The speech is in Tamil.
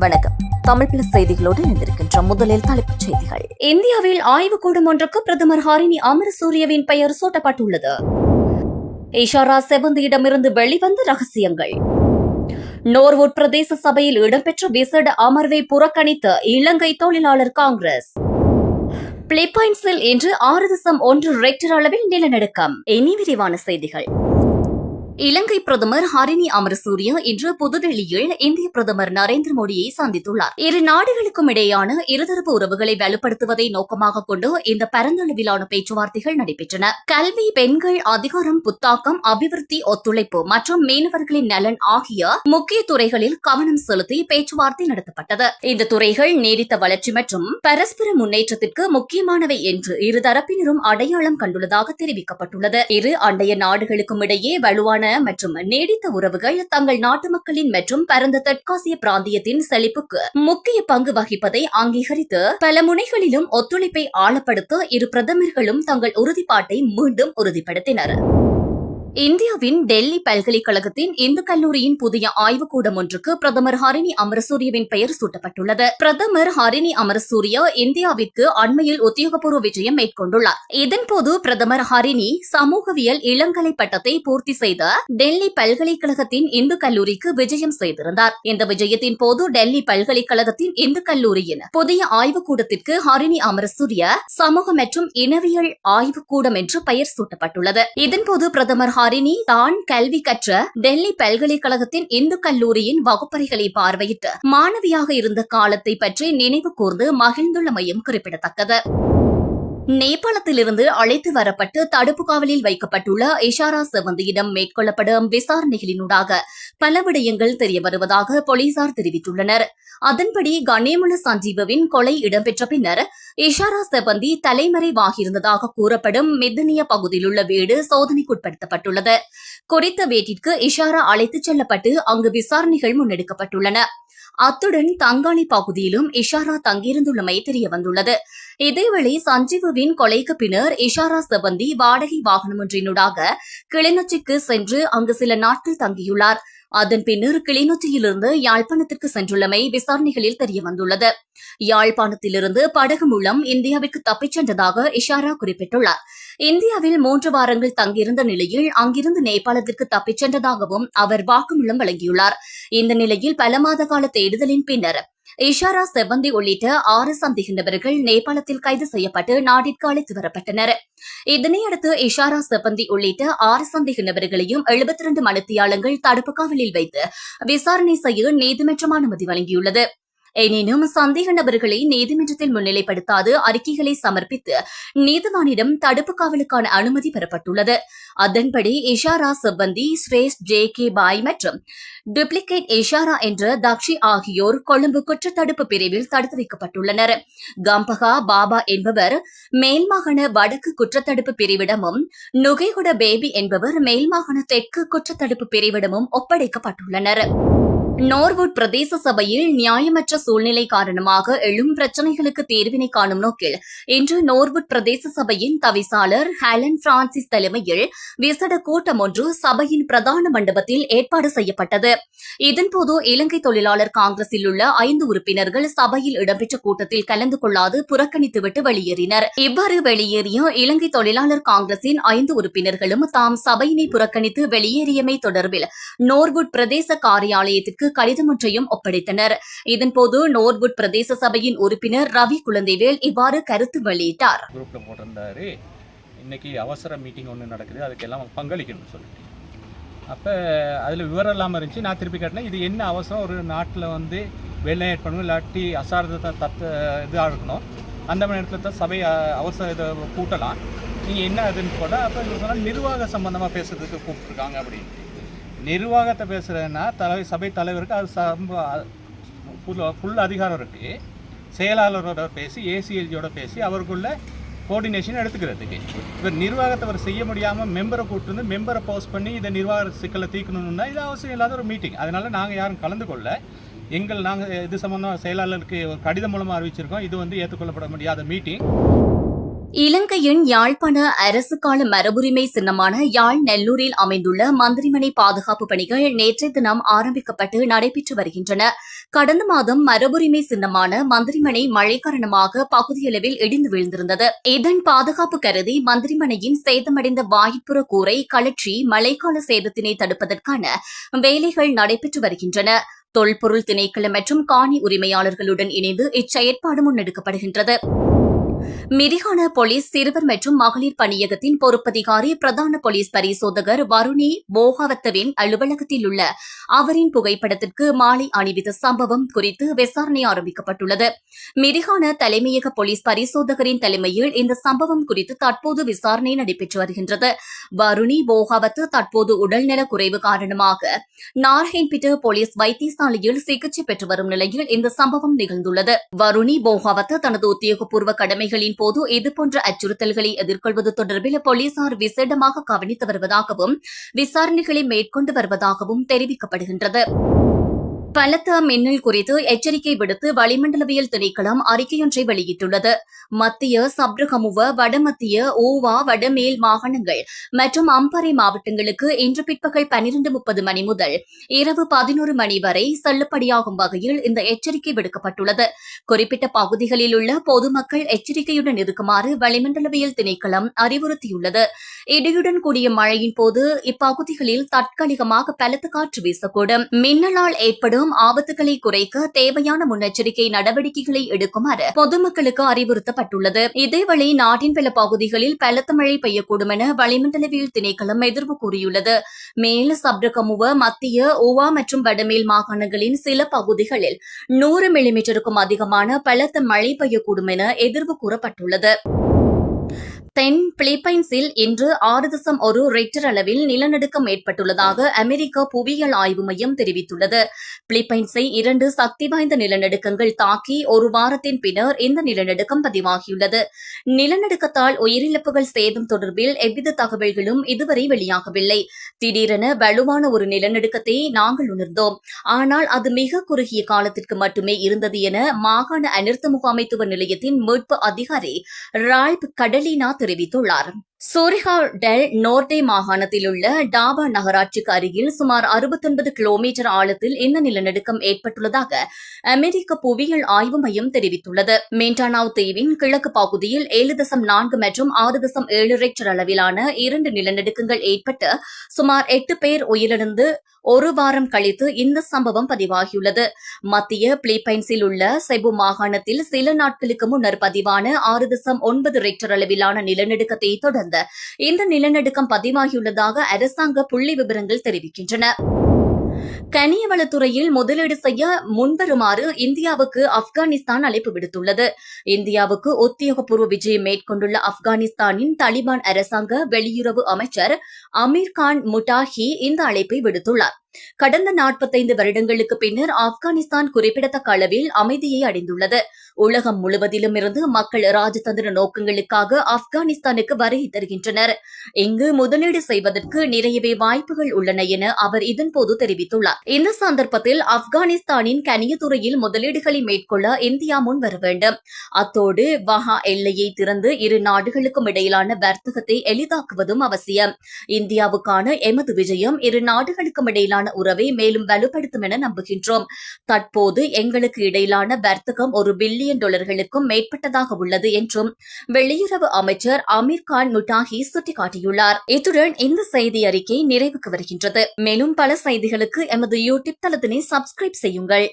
வணக்கம். தமிழ் பிளஸ் செய்திகளோடு இணைந்திருக்கின்ற முதலில் தலைப்புச் செய்திகள். இந்தியாவில் ஆய்வுக்கூடம் ஒன்றுக்கு பிரதமர் ஹாரினி அமரசூரியவின் பெயர் சூட்டப்பட்டுள்ளது. இஷாரா செவந்தியிடமிருந்து வெளிவந்த ரகசியங்கள். நோர்வுட் பிரதேச சபையில் இடம்பெற்ற விசேட அமர்வை புறக்கணித்த இலங்கை தொழிலாளர் காங்கிரஸ். பிலிப்பைன்ஸில் இன்று ஆறு தசம் ஒன்று ரெக்டர் அளவில் நிலநடுக்கம். இனி விரிவான செய்திகள். இலங்கை பிரதமர் ஹரிணி அமரசூரிய இன்று புதுடெல்லியில் இந்திய பிரதமர் நரேந்திர மோடியை சந்தித்துள்ளார். இரு நாடுகளுக்கும் இடையேயான இருதரப்பு உறவுகளை வலுப்படுத்துவதை நோக்கமாக கொண்டு இந்த பரந்தளவிலான பேச்சுவார்த்தைகள் நடைபெற்றன. கல்வி பெண்கள் அதிகாரம் புத்தாக்கம் அபிவிருத்தி ஒத்துழைப்பு மற்றும் மீனவர்களின் நலன் ஆகிய முக்கிய துறைகளில் கவனம் செலுத்தி பேச்சுவார்த்தை நடத்தப்பட்டது. இந்த துறைகள் நீடித்த வளர்ச்சி மற்றும் பரஸ்பர முன்னேற்றத்திற்கு முக்கியமானவை என்று இருதரப்பினரும் அடையாளம் கண்டுள்ளதாக தெரிவிக்கப்பட்டுள்ளது. இரு அண்டைய நாடுகளுக்கும் இடையே வலுவான மற்றும் நீடித்த உறவுகள் தங்கள் நாட்டு மக்களின் மற்றும் பரந்த தெற்காசிய பிராந்தியத்தின் செழிப்புக்கு முக்கிய பங்கு வகிப்பதை அங்கீகரித்து பல முனைகளிலும் ஒத்துழைப்பை ஆழப்படுத்த இரு பிரதமர்களும் தங்கள் உறுதிப்பாட்டை மீண்டும் உறுதிப்படுத்தினர். இந்தியாவின் டெல்லி பல்கலைக்கழகத்தின் இந்து கல்லூரியின் புதிய ஆய்வுக்கூடம் ஒன்றுக்கு பிரதமர் ஹரிணி அமரசூரியவின் பெயர் சூட்டப்பட்டுள்ளது. பிரதமர் ஹரிணி அமரசூரிய இந்தியாவிற்கு அண்மையில் உத்தியோகபூர்வ விஜயம் மேற்கொண்டுள்ளார். இதன்போது பிரதமர் ஹரிணி சமூகவியல் இளங்கலை பட்டத்தை பூர்த்தி செய்த டெல்லி பல்கலைக்கழகத்தின் இந்து கல்லூரிக்கு விஜயம் செய்திருந்தார். இந்த விஜயத்தின் போது டெல்லி பல்கலைக்கழகத்தின் இந்து கல்லூரியின் புதிய ஆய்வுக்கூடத்திற்கு ஹரிணி அமரசூரிய சமூக மற்றும் இனவியல் ஆய்வுக்கூடம் என்று பெயர் சூட்டப்பட்டுள்ளது. இதன்போது பிரதமர் ஹரிணி தான் கல்வி கற்ற டெல்லி பல்கலைக்கழகத்தின் இந்து கல்லூரியின் வகுப்பறைகளை பார்வையிட்டு மாணவியாக இருந்த காலத்தை பற்றி நினைவு கூர்ந்து மகிழ்ந்துள்ளமையும் குறிப்பிடத்தக்கது. நேபாளத்திலிருந்து அழைத்து வரப்பட்டு தடுப்பு காவலில் வைக்கப்பட்டுள்ள இஷாரா செவந்தியிடம் மேற்கொள்ளப்படும் விசாரணைகளினூடாக பல விடயங்கள் தெரியவருவதாக போலீசார் தெரிவித்துள்ளனர். அதன்படி கணேமுல சஞ்சீவவின் கொலை இடம்பெற்ற பின்னர் இஷாரா செவந்தி தலைமறைவாகியிருந்ததாக கூறப்படும் மிதனிய பகுதியிலுள்ள வீடு சோதனைக்குட்படுத்தப்பட்டுள்ளது. குறித்த வீட்டிற்கு இஷாரா அழைத்துச் செல்லப்பட்டு அங்கு விசாரணைகள் முன்னெடுக்கப்பட்டுள்ளன. அத்துடன் தங்காளி பகுதியிலும் இஷாரா தங்கியிருந்துள்ளமை தெரியவந்துள்ளது. இதேவேளை சஞ்சீவுவின் கொலைக்கு பின்னர் இஷாரா செவந்தி வாடகை வாகனம் ஒன்றினூடாக கிளிநொச்சிக்கு சென்று அங்கு சில நாட்கள் தங்கியுள்ளார். அதன் பின்னர் கிளிநொச்சியிலிருந்து யாழ்ப்பாணத்திற்கு சென்றுள்ளமை விசாரணைகளில் தெரியவந்துள்ளது. யாழ்ப்பாணத்திலிருந்து படகு மூலம் இந்தியாவிற்கு தப்பிச் சென்றதாக இஷாரா குறிப்பிட்டுள்ளார். இந்தியாவில் மூன்று வாரங்கள் தங்கியிருந்த நிலையில் அங்கிருந்து நேபாளத்திற்கு தப்பிச் சென்றதாகவும் அவர் வாக்குமூலம் வழங்கியுள்ளார். இந்த நிலையில் பல மாத கால தேடுதலின் பின்னர் இஷாரா செவந்தி உள்ளிட்ட ஆறு சந்தேக நபர்கள் நேபாளத்தில் கைது செய்யப்பட்டு நாட்டிற்கு அழைத்து வரப்பட்டனர். இதனையடுத்து இஷாரா செவந்தி உள்ளிட்ட ஆறு சந்தேக நபர்களையும் எழுபத்தி இரண்டு மனுத்தியாளங்கள் தடுப்பு காவலில் வைத்து விசாரணை செய்ய நீதிமன்றம் அனுமதி வழங்கியுள்ளது. எனினும் சந்தேக நபர்களை நீதிமன்றத்தில் முன்னிலைப்படுத்தாது அறிக்கைகளை சமர்ப்பித்து நீதிவானிடம் தடுப்பு காவலுக்கான அனுமதி பெறப்பட்டுள்ளது. அதன்படி இஷாரா செவ்வந்தி ஸ்ரேஷ் ஜே கே பாய் மற்றும் டூப்ளிகேட் இஷாரா என்ற தக்ஷி ஆகியோர் கொழும்பு குற்றத்தடுப்பு பிரிவில் தடுத்து வைக்கப்பட்டுள்ளனர். கம்பகா பாபா என்பவர் மேல்மாகாண வடக்கு குற்றத்தடுப்பு பிரிவிடமும் நுகைகுட பேபி என்பவர் மேல்மாகாண தெற்கு குற்றத்தடுப்பு பிரிவிடமும் ஒப்படைக்கப்பட்டுள்ளனர். நோர்வுட் பிரதேச சபையில் நியாயமற்ற சூழ்நிலை காரணமாக எழும் பிரச்சினைகளுக்கு தீர்வினை காணும் நோக்கில் இன்று நோர்வுட் பிரதேச சபையின் தவிசாளர் ஹேலன் பிரான்சிஸ் தலைமையில் விசேட கூட்டம் ஒன்று சபையின் பிரதான மண்டபத்தில் ஏற்பாடு செய்யப்பட்டது. இதன்போது இலங்கை தொழிலாளர் காங்கிரஸில் உள்ள ஐந்து உறுப்பினர்கள் சபையில் இடம்பெற்ற கூட்டத்தில் கலந்து கொள்ளாது புறக்கணித்துவிட்டு வெளியேறினர். இவ்வாறு வெளியேறிய இலங்கை தொழிலாளர் காங்கிரசின் ஐந்து உறுப்பினர்களும் தாம் சபையினை புறக்கணித்து வெளியேறியமை தொடர்பில் நோர்வுட் பிரதேச காரியாலயத்திற்கு கடிதம் ஒன்றையும் ஒப்படைத்தனர். இதன்போது நோர்வுட் பிரதேச சபையின் உறுப்பினர் ரவி குழந்தைவேல் இவ்வாறு கருத்து வெளியிட்டார். குரூப்பில் இன்னைக்கு அவசர மீட்டிங் ஒன்று நடக்குது. அதுக்கெல்லாம் பங்களிக்கணும்னு சொல்லிட்டு. அப்போ அதில் விவரம் இல்லாமல் இருந்துச்சு. நான் திருப்பி கேட்டேன் இது என்ன அவசரம்? ஒரு நாட்டில் வந்து வெளிநாட்டு பண்ணணும் இல்லாட்டி அசாரத்தை தத்த இதாக இருக்கணும். அந்த மாதிரி நேரத்தில் தான் சபை அவசர இதை கூட்டலாம். நீங்கள் என்ன அதுன்னு போட்டால் அப்போ சொன்னால் நிர்வாக சம்பந்தமாக பேசுறதுக்கு கூப்பிட்ருக்காங்க அப்படின்ட்டு நிர்வாகத்தை பேசுகிறேன்னா தலைவர் சபை தலைவருக்கு அது சம்ப ஃபுல் ஃபுல் அதிகாரம் இருக்குது செயலாளரோட பேசி ஏசிஎல்ஜியோட பேசி அவருக்குள்ள கோஆர்டினேஷன் எடுத்துக்கிறதுக்கு. இப்போ நிர்வாகத்தை அவர் செய்ய முடியாமல் மெம்பரை கூப்பிட்டு வந்து மெம்பரை போஸ்ட் பண்ணி இதை நிர்வாக சிக்கலை தீர்க்கணும்னா இது அவசியம் இல்லாத ஒரு மீட்டிங் அதனால் நாங்கள் யாரும் கலந்து கொள்ள எங்கள் நாங்கள் இது சம்மந்தமாக செயலாளருக்கு ஒரு கடிதம் மூலமாக அறிவிச்சிருக்கோம். இது வந்து ஏற்றுக்கொள்ளப்பட முடியாத மீட்டிங் இலங்கையின் யாழ்ப்பாண அரசு கால மரபுரிமை சின்னமான யாழ் நெல்லூரில் அமைந்துள்ள மந்திரிமனை பாதுகாப்பு பணிகள் நேற்றைய தினம் ஆரம்பிக்கப்பட்டு நடைபெற்று வருகின்றன. கடந்த மாதம் மரபுரிமை சின்னமான மந்திரிமனை மழை காரணமாக பகுதியளவில் இடிந்து வீழ்ந்திருந்தது. இதன் பாதுகாப்பு கருதி மந்திரிமனையின் சேதமடைந்த வாயுப்புற கூரை கலற்றி மழைக்கால சேதத்தினை தடுப்பதற்கான வேலைகள் நடைபெற்று வருகின்றன. தொல்பொருள் திணைக்களம் மற்றும் காணி உரிமையாளர்களுடன் இணைந்து இச்செயற்பாடு முன்னெடுக்கப்படுகின்றது. மிரிகான போலீஸ் சிறுவர் மற்றும் மகளிர் பணியகத்தின் பொறுப்பதிகாரி பிரதான போலீஸ் பரிசோதகர் வருணி போகாவத்தவின் அலுவலகத்தில் உள்ள அவரின் புகைப்படத்திற்கு மாலை அணிவித்த சம்பவம் குறித்து விசாரணை ஆரம்பிக்கப்பட்டுள்ளது. மிரிகான தலைமையக போலீஸ் பரிசோதகரின் தலைமையில் இந்த சம்பவம் குறித்து தற்போது விசாரணை நடைபெற்று வருகின்றது. வருணி போகாவத்து தற்போது உடல்நல குறைவு காரணமாக நார்ஹென்பிட்டு போலீஸ் வைத்தியசாலையில் சிகிச்சை பெற்று வரும் நிலையில் இந்த சம்பவம் நிகழ்ந்துள்ளது. வருணி போகாவத்து தனது உத்தியோகபூர்வ கடமைகளின் போது இதுபோன்ற அச்சுறுத்தல்களை எதிர்கொள்வது தொடர்பில் போலீசார் விசேடமாக கவனித்து வருவதாகவும் விசாரணைகளை மேற்கொண்டு வருவதாகவும் தெரிவிக்கப்படுகின்றது. பலத்த மின்னல் குறித்து எச்சரிக்கை விடுத்து வளிமண்டலவியல் திணைக்களம் அறிக்கையொன்றை வெளியிட்டுள்ளது. மத்திய சப்ரகமுவ வடமத்திய ஓவா வடமேல் மாகாணங்கள் மற்றும் அம்பாறை மாவட்டங்களுக்கு இன்று பிற்பகல் பனிரெண்டு முப்பது மணி முதல் இரவு பதினோரு மணி வரை செல்லுபடியாகும் வகையில் இந்த எச்சரிக்கை விடுக்கப்பட்டுள்ளது. குறிப்பிட்ட பகுதிகளில் உள்ள பொதுமக்கள் எச்சரிக்கையுடன் இருக்குமாறு வளிமண்டலவியல் திணைக்களம் அறிவுறுத்தியுள்ளது. இடியுடன் கூடிய மழையின் போது இப்பகுதிகளில் தற்காலிகமாக பலத்த காற்று வீசக்கூடும். மின்னலால் ஏற்படும் ஆபத்துகளை குறைக்க தேவையான முன்னெச்சரிக்கை நடவடிக்கைகளை எடுக்குமாறு பொதுமக்களுக்கு அறிவுறுத்தப்பட்டுள்ளது. இதேவேளை நாட்டின் பல பகுதிகளில் பலத்த மழை பெய்யக்கூடும் என வளிமண்டலவியல் திணைக்களம் எதிர்வு கூறியுள்ளது. மேல் சப்ரகமுவ மத்திய ஓவா மற்றும் வடமேல் மாகாணங்களின் சில பகுதிகளில் நூறு மில்லிமீட்டருக்கும் அதிகமான பலத்த மழை பெய்யக்கூடும் என எதிர்வு கூறப்பட்டுள்ளது. தென் பிலிப்பைன்ஸில் இன்று ஆறு தசம் ஒரு ரெக்டர் அளவில் நிலநடுக்கம் ஏற்பட்டுள்ளதாக அமெரிக்க புவியியல் ஆய்வு மையம் தெரிவித்துள்ளது. பிலிப்பைன்ஸை இரண்டு சக்தி வாய்ந்த நிலநடுக்கங்கள் தாக்கி ஒரு வாரத்தின் பின்னர் இந்த நிலநடுக்கம் பதிவாகியுள்ளது. நிலநடுக்கத்தால் உயிரிழப்புகள் சேதம் தொடர்பில் எவ்வித தகவல்களும் இதுவரை வெளியாகவில்லை. திடீரென வலுவான ஒரு நிலநடுக்கத்தை நாங்கள் உணர்ந்தோம். ஆனால் அது மிக குறுகிய காலத்திற்கு மட்டுமே இருந்தது என மாகாண அனர்த்த முகாமைத்துவ நிலையத்தின் மீட்பு அதிகாரி ரால்ப் கடலினா தெரிவித்தார் தெரிவித்துள்ளாா் சோரிஹா டெல் நோர்டே மாகாணத்தில் உள்ள டாபா நகராட்சிக்கு அருகில் சுமார் 69 கிலோமீட்டர் ஆழத்தில் இந்த நிலநடுக்கம் ஏற்பட்டுள்ளதாக அமெரிக்க புவியியல் ஆய்வு மையம் தெரிவித்துள்ளது. மேண்டானாவ் தீவின் கிழக்கு பகுதியில் ஏழு தசம் நான்கு மற்றும் ஆறு தசம் ஏழு ரெக்டர் அளவிலான இரண்டு நிலநடுக்கங்கள் ஏற்பட்டு சுமார் எட்டு பேர் உயிரிழந்து ஒரு வாரம் கழித்து இந்த சம்பவம் பதிவாகியுள்ளது. மத்திய பிலிப்பைன்ஸில் உள்ள செபு மாகாணத்தில் சில நாட்களுக்கு முன்னர் பதிவான ஆறு தசம் ஒன்பது ரெக்டர் அளவிலான நிலநடுக்கத்தை தொடர்ந்து இந்த நிலநடுக்கம் பதிவாகியுள்ளதாக அரசாங்க புள்ளி விவரங்கள் தெரிவிக்கின்றன. கனியவளத்துறையில் முதலீடு செய்ய முன்வருமாறு இந்தியாவுக்கு ஆப்கானிஸ்தான் அழைப்பு விடுத்துள்ளது. இந்தியாவுக்கு உத்தியோகபூர்வ விஜயம் மேற்கொண்டுள்ள ஆப்கானிஸ்தானின் தாலிபான் அரசாங்க வெளியுறவு அமைச்சர் அமீர் கான் முட்டாஹி இந்த அழைப்பை விடுத்துள்ளார். கடந்த நாற்பத்தைந்து வருடங்களுக்கு பின்னர் ஆப்கானிஸ்தான் குறிப்பிடத்தக்க அளவில் அமைதியை அடைந்துள்ளது. உலகம் முழுவதிலும் இருந்து மக்கள் ராஜதந்திர நோக்கங்களுக்காக ஆப்கானிஸ்தானுக்கு வருகை தருகின்றனர். இங்கு முதலீடு செய்வதற்கு நிறையவே வாய்ப்புகள் உள்ளன என அவர் இதன்போது தெரிவித்துள்ளார். இந்த சந்தர்ப்பத்தில் ஆப்கானிஸ்தானின் கனியத்துறையில் முதலீடுகளை மேற்கொள்ள இந்தியா முன் வர வேண்டும். அத்தோடு வஹா எல்லையை திறந்து இரு நாடுகளுக்கும் இடையிலான வர்த்தகத்தை எளிதாக்குவதும் அவசியம். இந்தியாவுக்கான எமது விஜயம் இரு நாடுகளுக்கும் இடையிலான இடையிலான உறவை மேலும் வலுப்படுத்தும் என நம்புகின்றோம். தற்போது எங்களுக்கு இடையிலான வர்த்தகம் ஒரு பில்லியன் டாலர்களுக்கும் மேற்பட்டதாக உள்ளது என்றும் வெளியுறவு அமைச்சர் அமீர் கான் முட்டாஹி சுட்டிக்காட்டியுள்ளார். இத்துடன் இந்த செய்தி அறிக்கை நிறைவுக்கு வருகின்றது. மேலும் பல செய்திகளுக்கு எமது யூடியூப் தளத்தினை சப்ஸ்கிரைப் செய்யுங்கள்.